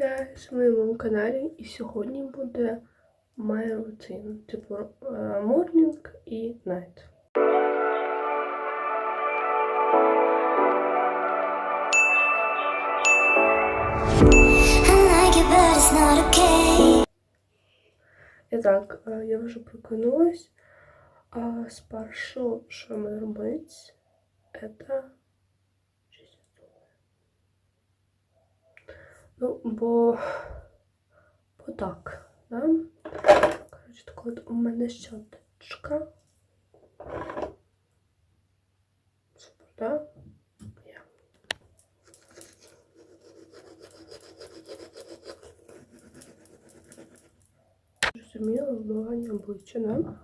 guys, на моєму каналі і сьогодні буде моя рутина, типу е, morning і okay. І так, е, я вже прокинулась. А спершу, що мені робити, це Ну, бо, бо так, да? Коротше, так от у мене щоточка. Супер, да? Зрозуміло, вбивання обличчя, да?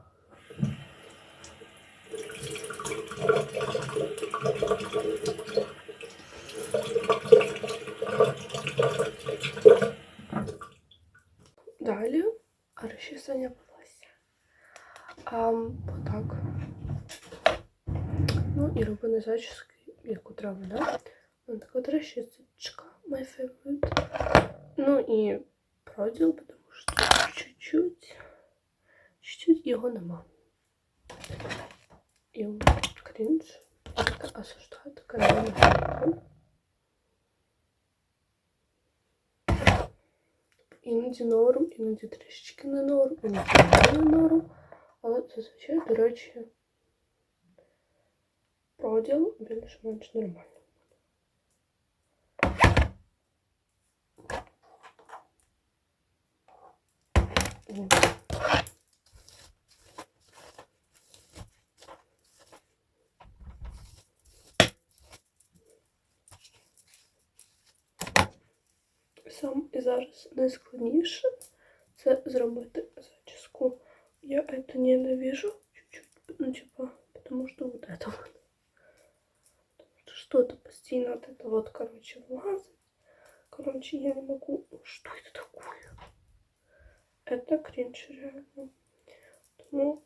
Далі розчісання волосся. А, отак. Ну і робимо зачіски, яку треба, да? Ось така от розчісочка, my favorite. Ну і проділ, тому що чуть-чуть, чуть-чуть його нема. І крінж. Я така осуждаю, така реально. Іноді норм, іноді трішечки не норм, іноді не норм. Але зазвичай, до речі, проділ більш-менш нормально. О. Сам і зараз найскладніше це зробити зачіску. Я это ненавижу чуть-чуть, ну типа, потому что вот это вот. Потому что что-то постоянно от этого вот, короче, влазит. Короче, я не могу... Что это такое? Это крінж реально. Тому,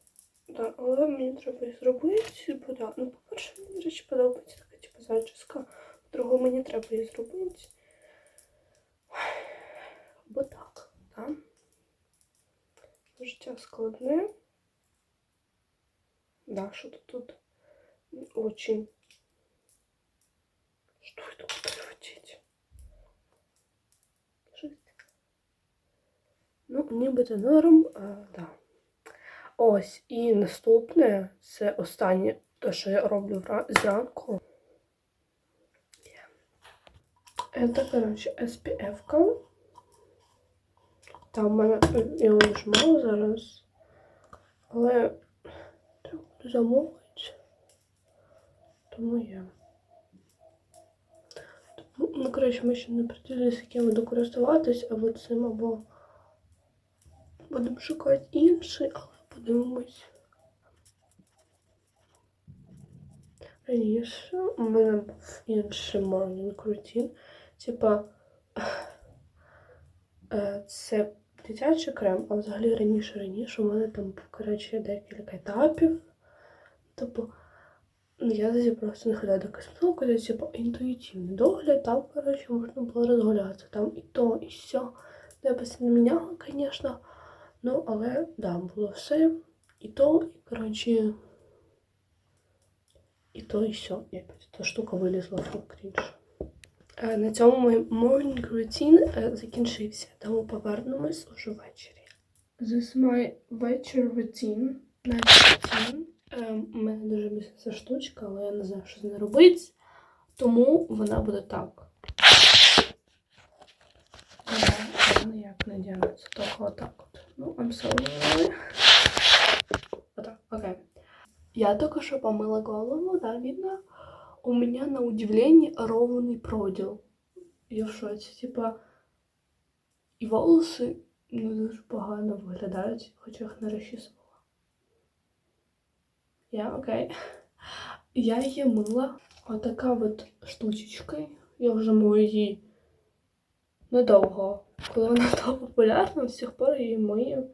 да, але мені треба її зробити, бо да. Ну, по-перше, мені, до речі, подобається така, типу, зачіска. По-другому, мені треба її зробити. Бо так, да? Життя складне. Да, что-то тут не очень. Что это буду крутить? Ну, нібито норм, а, да. Ось, і наступне, це останнє, те, що я роблю зранку. Это, короче, SPF-ка. Там в мене його дуже мало зараз. Але буде. Тому є. Тому, ну, коротше, ми ще не приділилися, яким буду користуватись, або цим, або будемо шукати інший, але подивимось. Раніше у мене був інший morning routine. Типа, е, це дитячий крем, а взагалі раніше раніше у мене там коротше, декілька етапів. Тобто, я тоді просто не ходила до косметолога, це типу інтуїтивний догляд, там, коротше, можна було розгулятися. Там і то, і все. Я постійно міняла, звісно. Ну, але да, було все. І то, і, коротше, і то, і все. Опять та штука вилізла в крінж. Е, На цьому мій morning routine е, закінчився, тому повернемось уже ввечері. This my вечір routine. Е, У мене дуже бісить ця штучка, але я не знаю, що з нею робити. Тому вона буде так. Вона ніяк не ділиться, тільки отак от. Ну, I'm sorry. Отак, окей. Я только что помыла голову, да, видно? У меня на удивление ровный продел. Я в шоці, типа, і волоси не дуже погано виглядають, хоча їх не розчісувала. Я окей. Я її мила. Отака от штучечка. Я вже мою її недовго. Коли вона стала популярна, з тих пор її мию.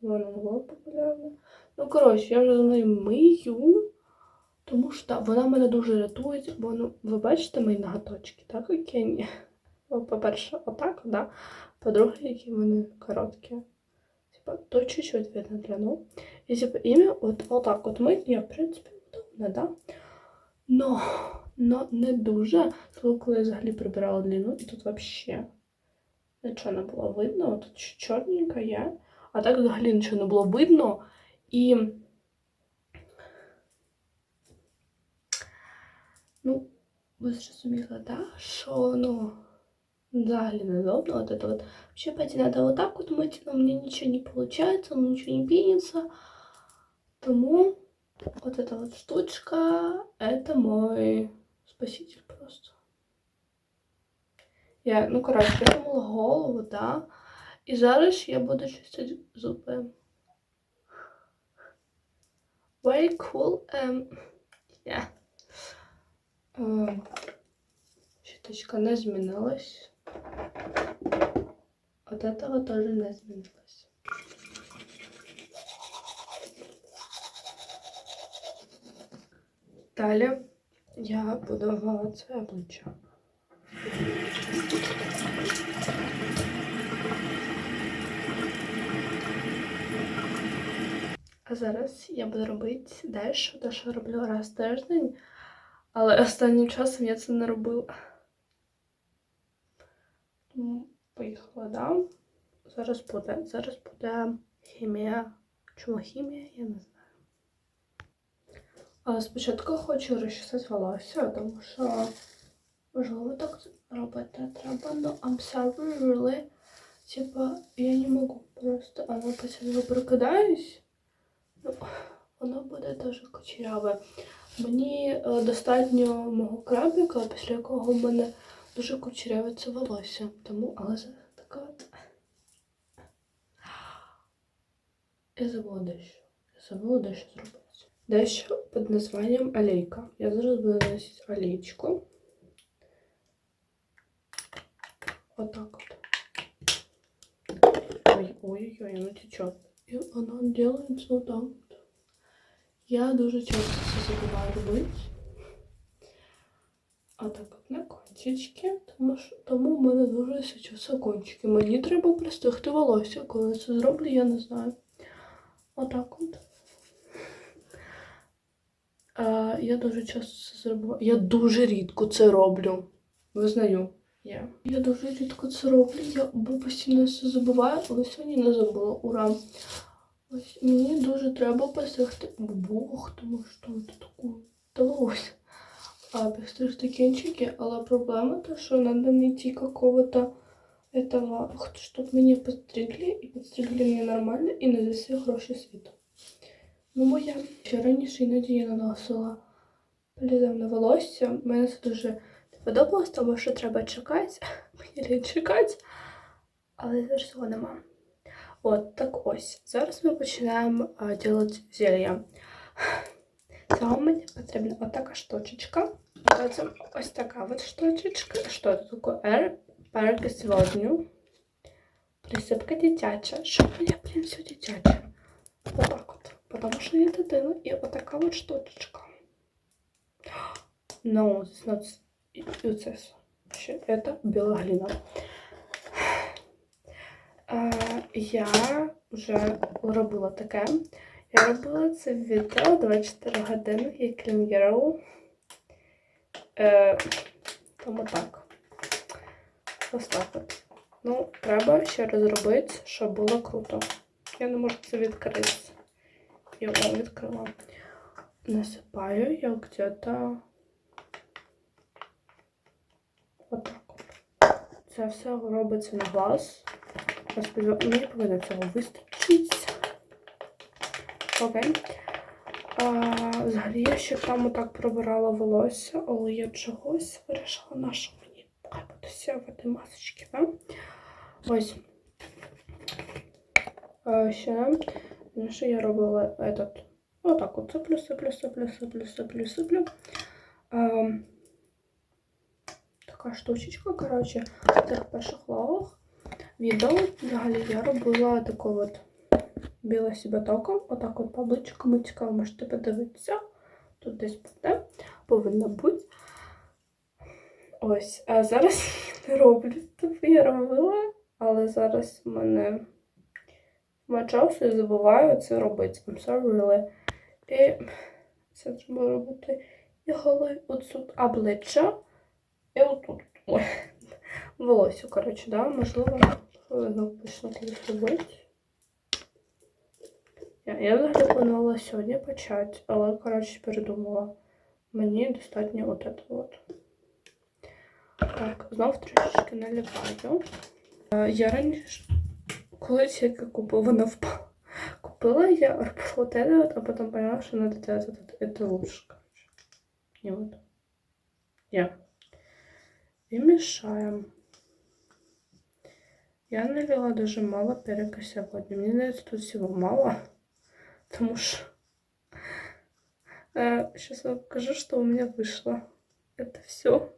Вона не була популярна. Ну, коротше, я вже за нею мию. Тому що вона мене дуже рятує, бо ну, ви бачите мої ноготочки, так, Окені? О, По-перше, отак, да. По-друге, які вони короткі. Типа, то чуть-чуть видно длину. І типа ім'я от отак от ми, я, в принципі, удобна, да? Но, но не дуже. Тому коли я взагалі прибирала длину, і тут вообще нічого не було видно. Тут чорненька є. А так взагалі нічого не було видно. І. ви зрозуміли, да? Що, ну, взагалі неудобно. Вот это вот. Вообще, пойти надо вот так вот мыть, но мне ничего не получается, ну, ничего не пенится. Тому вот эта вот штучка, это мой спаситель просто. Я, ну, коротше, я помила голову, да. І зараз я буду чистити зуби. Very cool. Um, yeah. Um, щіточка не змінилась. От этого тоже не змінилось. Далі я буду своє обличчя. А зараз я буду робити дещо, те, що роблю раз в тиждень, але останнім часом я це не робила. Тому поїхала, да? Зараз буде. Зараз буде хімія. Чому хімія, я не знаю. А спочатку хочу розчесати волосся, тому що можливо так робити треба. Ну, I'm sorry, really. Типа, я не можу просто, а потім прокидаюсь. Ну, воно буде дуже кучеряве. Мені е, достатньо мого крабіка, після якого в мене дуже кучерявиться волосся. Тому, але така. от- Я забула дещо. Я забула дещо зробити. Дещо під названням алейка. Я зараз буду носити алейчку. Отак от. Ой, ой-ой, оно течет. И оно делается вот так вот. Я дуже часто це забуваю робити. А так от на кончички, тому, що, тому в мене дуже січуться кончики. Мені треба пристигти волосся. Коли це зроблю, я не знаю. Отак от. А, я дуже часто це зробила. Я дуже рідко це роблю. Визнаю. Я. Я дуже рідко це роблю. Я постійно це забуваю, але сьогодні не забула. Ура! Ось мені дуже треба посягти. Бог, тому що це таке вдалося. А постригти кінчики, але проблема то, що треба знайти какого-то этого, щоб мені підстригли, і підстригли мені нормально, і не за всі гроші світу. Ну, моя. Ще раніше іноді я наносила полізав на волосся. Мене це дуже подобалось, тому що треба чекати. Мені чекати. Але зараз цього нема. От, так ось. Зараз ми починаємо а, робити зілля. Цього мені потрібна отака штучечка. Потім ось така от штучечка. Що це таке? Р. Перекис водню. Присипка дитяча. Що моя, блін, все дитяче? Отак от. Потому що я дитина. І отака от штучечка. No, it's not UCS. Ще это біла глина. Я вже робила таке. Я робила це відео 24 години, як Girl. Е, тому так. Ось так. Ну, треба ще раз робити, щоб було круто. Я не можу це відкрити. Я його відкрила. Насипаю я где-то отак от. Це все робиться на глаз. Я сподіваюся, мені повинно цього вистачити. Окей. Взагалі я ще там отак пробирала волосся, але я чогось вирішила на що мені этой масочці, да? Ось. Ще, ну, що я робила этот, отак от сиплю, сиплю, сиплю, сиплю, сиплю, сиплю. А, така штучечка, коротше, в цих перших лавах відео взагалі я робила таку от біла себе током, отак от кому цікаво, можете подивитися. Тут десь буде, повинно бути. Ось, а зараз не роблю. Тобто я робила, але зараз в мене немає і забуваю це робити. I'm sorry, really. І це треба робити і голови отут обличчя і отут. Волосся, коротше, да? Можливо, воно почне колись робити. Я, я взагалі планувала сьогодні почати, але, коротше, передумала. Мені достатньо от этого от. Так, знов трішечки наливаю. Е, Я раніше, колись як я купила, вона впала. Купила я робила вот это вот, а потом поняла, что надо делать вот это. Это лучше, короче. И вот. Я. И мешаем. Я налила даже мало перека сегодня. Мне нравится тут всего мало. Потому что... сейчас я покажу, что у меня вышло. Это все.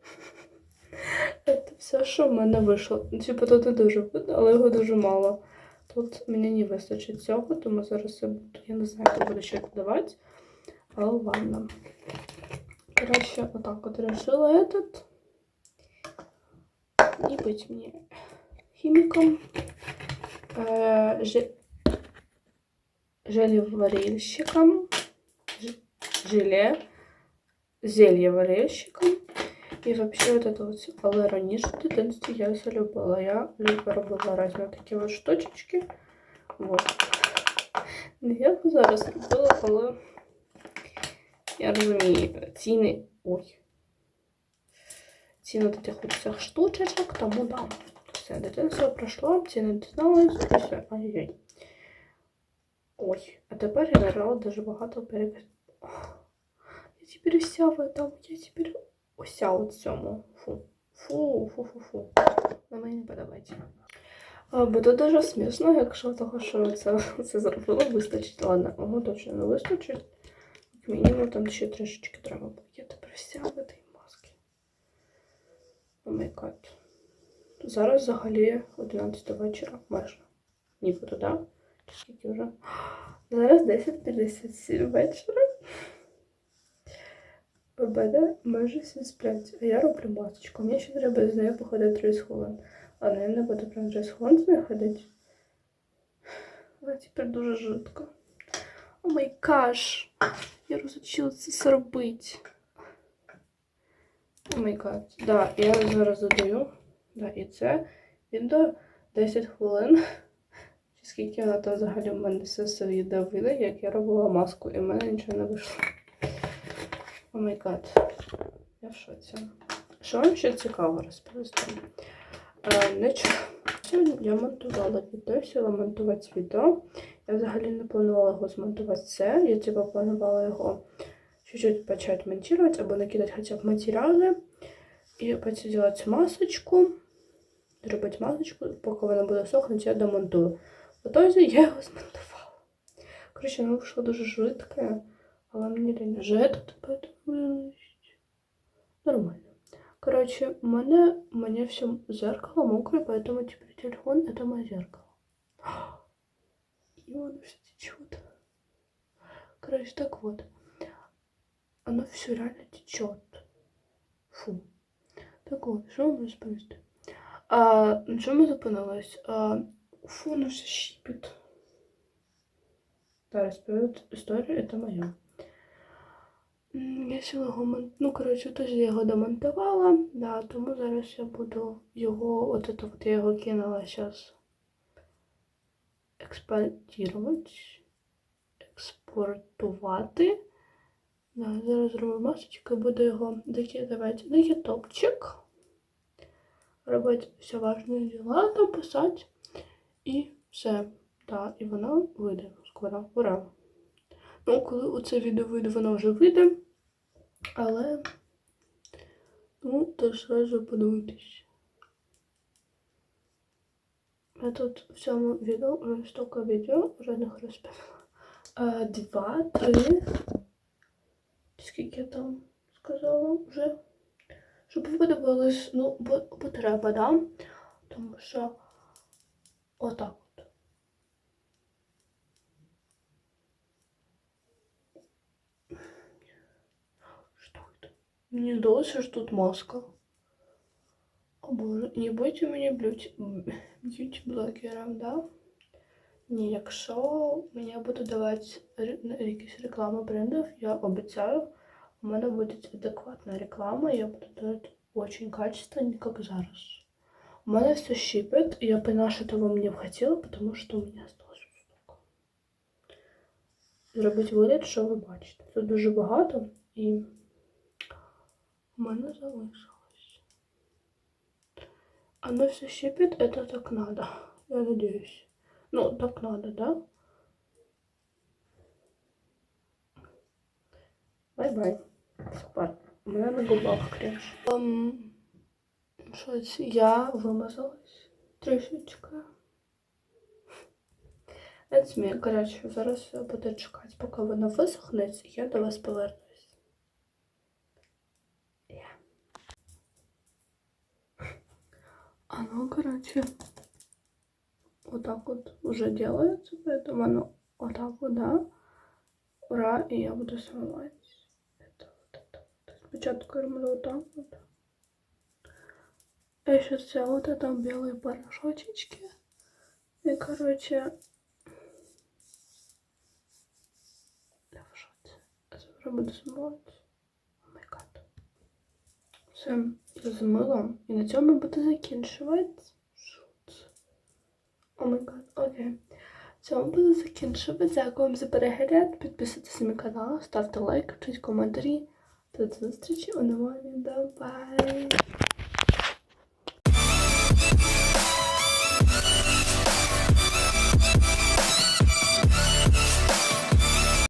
Это все, що в мене вийшло. Ну, Типу, тут не дуже видно, але його дуже мало. Тут мені не вистачить цього, тому зараз я буду, я не знаю, як буду ще додавати. Але ладно. Короче, вот так вот решила этот. Не быть мне химиком. Э, же- Желеварильщиком. Ж- Желе. Зельеварильщиком. І вообще вот это вот все. Але раніше в дитинстві я все любила. Я любила робила різні такі от штучечки. Вот. Не я б зараз робила, але я розумію, ціни. Ой. Ціни до тих от всіх штучечок, тому да. Все, дитинство пройшло, ціни дізналась, і все. Ай-яй. Ой, а тепер я набрала дуже багато переказ. Я тепер вся в этом, я тепер уся у цьому. Фу. Фу, фу, фу, фу. На мені не подобається. Буде дуже смішно, якщо того, що це, це зробило, вистачить. Ладно, ого, точно не вистачить. Мінімум там ще трішечки треба буде. Я тепер вся в этой масці. О май гад. Зараз взагалі 11 вечора майже. Нібито, да? Скільки вже? Зараз 10.57 вечора. У майже всі сплять, а я роблю масочку. Мені ще треба з нею походити 30 хвилин. Але я не буду прям 30 хвилин з нею ходити. Але тепер дуже жидко. О май гаш! Я розучилася це робити. О май гад. Да, я зараз додаю. Да, і це відео 10 хвилин. Чи скільки вона там взагалі в мене все відео вийде, як я робила маску, і в мене нічого не вийшло. О май гад. Я в шоці. Що вам ще цікаво розповісти? Нічого. Сьогодні я монтувала відео, сіла монтувати відео. Я взагалі не планувала його змонтувати це. Я типа планувала його чуть-чуть почати монтувати або накидати хоча б матеріали. І потім зробити масочку. Зробити масочку, поки вона буде сохнути, я домонтую. Итоге я його змонтувала. Коротше, воно вийшло дуже швидке, але мені жити, поэтому вилазить. Нормально. Короче, у меня, у меня все зеркало мокрое, поэтому теперь телефон это мое зеркало. И он все течет. Короче, так вот. Оно все реально течет. Фу. Так вот, що вам розповісти? А, на чому зупинилась? А, воно все щипить. Та розповідь історію, це моя. Я сіла його мон... Ну, коротше, теж я його домонтувала, да, тому зараз я буду його, от это вот я його кинула зараз експортувати, експортувати. Да, зараз зроблю масочку і буду його докидувати на ютубчик. Робити все важні діла, там писати. І все. Да, і воно вийде скоро. Ура! Ну, коли оце відео вийде, воно вже вийде. Але. Ну, то сразу подивитись. Я тут в цьому відео вже стільки відео жодних розповіла. А, Два, три. Скільки я там сказала вже? Щоб ви подивились, ну, бо, бо треба, да? Тому що отак от. Що це? Мені здалося, що тут маска. О боже, не будьте мені б'юті-блогером, да? Ні, якщо мені будуть давати якісь реклами брендів, я обіцяю, у мене буде адекватна реклама, я буду давати очень качественно, как зараз. У мене все щипет, и я поняла, что этого мне б хотіла, потому що у мене осталось столько. Зробити вигляд, що ви бачите. Це дуже багато і у мене залишилось. Оно все щипет, это так надо. Я надеюсь. Ну, так надо, да? Бай-бай. Супер. У мене на губах креш. Um, щось я вимазалась трішечки. Це мій, коротше, зараз буде чекати, поки воно висохнеться, я до вас повернусь. Я. Оно, ну, короче, вот так вот уже делается, поэтому оно вот так вот, да. Ура, и я буду смывать. Спочатку я роблю вот так вот. Сейчас взяла вот это белые порошочечки. И, короче, буду смивати. О. Все, я змила. І на цьому буду закінчувати. О май окей. Цьому буду закінчувати. Дякую вам за перегляд. Підписуйтесь на мій канал, ставте лайк, пишіть коментарі. До зустрічі у новому відео. Бай!